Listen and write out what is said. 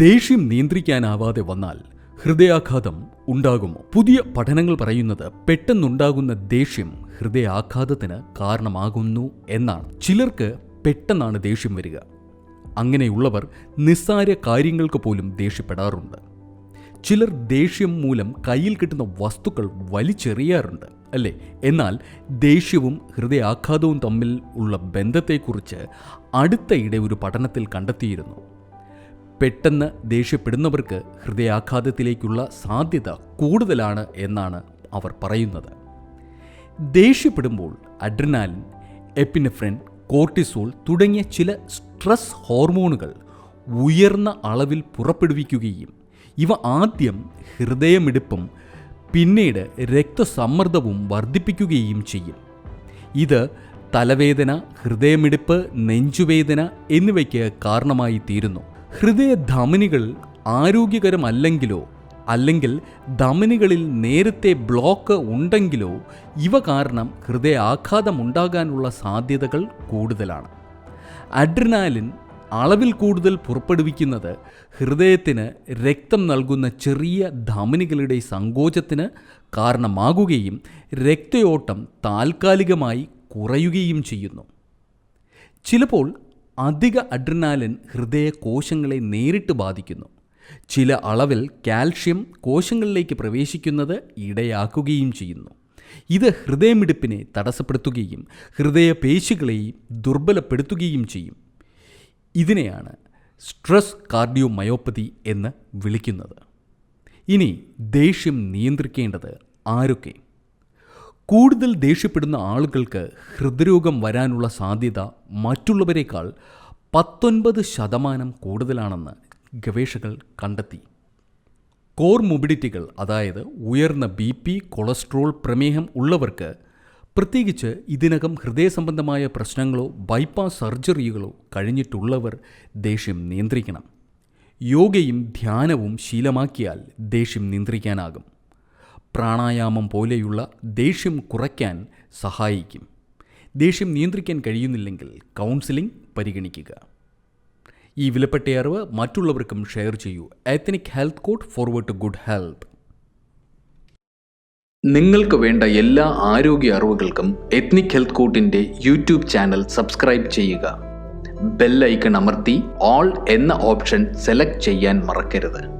ദേഷ്യം നിയന്ത്രിക്കാനാവാതെ വന്നാൽ ഹൃദയാഘാതം ഉണ്ടാകുമോ? പുതിയ പഠനങ്ങൾ പറയുന്നത് പെട്ടെന്നുണ്ടാകുന്ന ദേഷ്യം ഹൃദയാഘാതത്തിന് കാരണമാകുന്നു എന്നാണ്. ചിലർക്ക് പെട്ടെന്നാണ് ദേഷ്യം വരിക. അങ്ങനെയുള്ളവർ നിസ്സാര കാര്യങ്ങൾക്ക് പോലും ദേഷ്യപ്പെടാറുണ്ട്. ചിലർ ദേഷ്യം മൂലം കയ്യിൽ കിട്ടുന്ന വസ്തുക്കൾ വലിച്ചെറിയാറുണ്ട് അല്ലേ? എന്നാൽ ദേഷ്യവും ഹൃദയാഘാതവും തമ്മിൽ ഉള്ള ബന്ധത്തെക്കുറിച്ച് അടുത്തയിടെ ഒരു പഠനത്തിൽ കണ്ടെത്തിയിരുന്നു. പെട്ടെന്ന് ദേഷ്യപ്പെടുന്നവർക്ക് ഹൃദയാഘാതത്തിലേക്കുള്ള സാധ്യത കൂടുതലാണ് എന്നാണ് അവർ പറയുന്നത്. ദേഷ്യപ്പെടുമ്പോൾ അഡ്രിനാലിൻ എപ്പിനെഫ്രിൻ കോർട്ടിസോൾ തുടങ്ങിയ ചില സ്ട്രെസ് ഹോർമോണുകൾ ഉയർന്ന അളവിൽ പുറപ്പെടുവിക്കുകയും ഇവ ആദ്യം ഹൃദയമിടിപ്പും പിന്നീട് രക്തസമ്മർദ്ദവും വർദ്ധിപ്പിക്കുകയും ചെയ്യും. ഇത് തലവേദന ഹൃദയമിടിപ്പ് നെഞ്ചുവേദന എന്നിവയ്ക്ക് കാരണമായി തീരുന്നു ഹൃദയധമനികൾ ആരോഗ്യകരമല്ലെങ്കിലോ അല്ലെങ്കിൽ ധമനികളിൽ നേരത്തെ ബ്ലോക്ക് ഉണ്ടെങ്കിലോ ഇവ കാരണം ഹൃദയാഘാതം ഉണ്ടാകാനുള്ള സാധ്യതകൾ കൂടുതലാണ്. അഡ്രിനാലിൻ അളവിൽ കൂടുതൽ പുറപ്പെടുവിക്കുന്നത് ഹൃദയത്തിന് രക്തം നൽകുന്ന ചെറിയ ധമനികളുടെ സങ്കോചത്തിന് കാരണമാകുകയും രക്തയോട്ടം താൽക്കാലികമായി കുറയുകയും ചെയ്യുന്നു. ചിലപ്പോൾ അധിക അഡ്രിനാലിൻ ഹൃദയ കോശങ്ങളെ നേരിട്ട് ബാധിക്കുന്നു. ചില അളവിൽ കാൽഷ്യം കോശങ്ങളിലേക്ക് പ്രവേശിക്കുന്നത് ഇടയാക്കുകയും ചെയ്യുന്നു. ഇത് ഹൃദയമിടിപ്പിനെ തടസ്സപ്പെടുത്തുകയും ഹൃദയപേശികളെയും ദുർബലപ്പെടുത്തുകയും ചെയ്യും. ഇതിനെയാണ് സ്ട്രെസ് കാർഡിയോമയോപ്പതി എന്ന് വിളിക്കുന്നത്. ഇനി ദേഷ്യം നിയന്ത്രിക്കേണ്ടത് ആരൊക്കെ? കൂടുതൽ ദേഷ്യപ്പെടുന്ന ആളുകൾക്ക് ഹൃദ്രോഗം വരാനുള്ള സാധ്യത മറ്റുള്ളവരെക്കാൾ പത്തൊൻപത് ശതമാനം കൂടുതലാണെന്ന് ഗവേഷകർ കണ്ടെത്തി. കോർ മൊബിലിറ്റികൾ അതായത് ഉയർന്ന ബി പി കൊളസ്ട്രോൾ പ്രമേഹം ഉള്ളവർക്ക് പ്രത്യേകിച്ച് ഇതിനകം ഹൃദയ സംബന്ധമായ പ്രശ്നങ്ങളോ ബൈപ്പാസ് സർജറികളോ കഴിഞ്ഞിട്ടുള്ളവർ ദേഷ്യം നിയന്ത്രിക്കണം. യോഗയും ധ്യാനവും ശീലമാക്കിയാൽ ദേഷ്യം നിയന്ത്രിക്കാനാകും. പ്രാണായാമം പോലെയുള്ള ദേഷ്യം കുറയ്ക്കാൻ സഹായിക്കും. ദേഷ്യം നിയന്ത്രിക്കാൻ കഴിയുന്നില്ലെങ്കിൽ കൗൺസിലിംഗ് പരിഗണിക്കുക. ഈ വിലപ്പെട്ട അറിവ് മറ്റുള്ളവർക്കും ഷെയർ ചെയ്യൂ. Ethnic health code forward to good health നിങ്ങൾക്ക് വേണ്ട എല്ലാ ആരോഗ്യ അറിവുകൾക്കും എത്നിക് ഹെൽത്ത് കോട്ടിന്റെ യൂട്യൂബ് ചാനൽ സബ്സ്ക്രൈബ് ചെയ്യുക. ബെൽ ഐക്കൺ അമർത്തി ഓൾ എന്ന ഓപ്ഷൻ സെലക്ട് ചെയ്യാൻ മറക്കരുത്.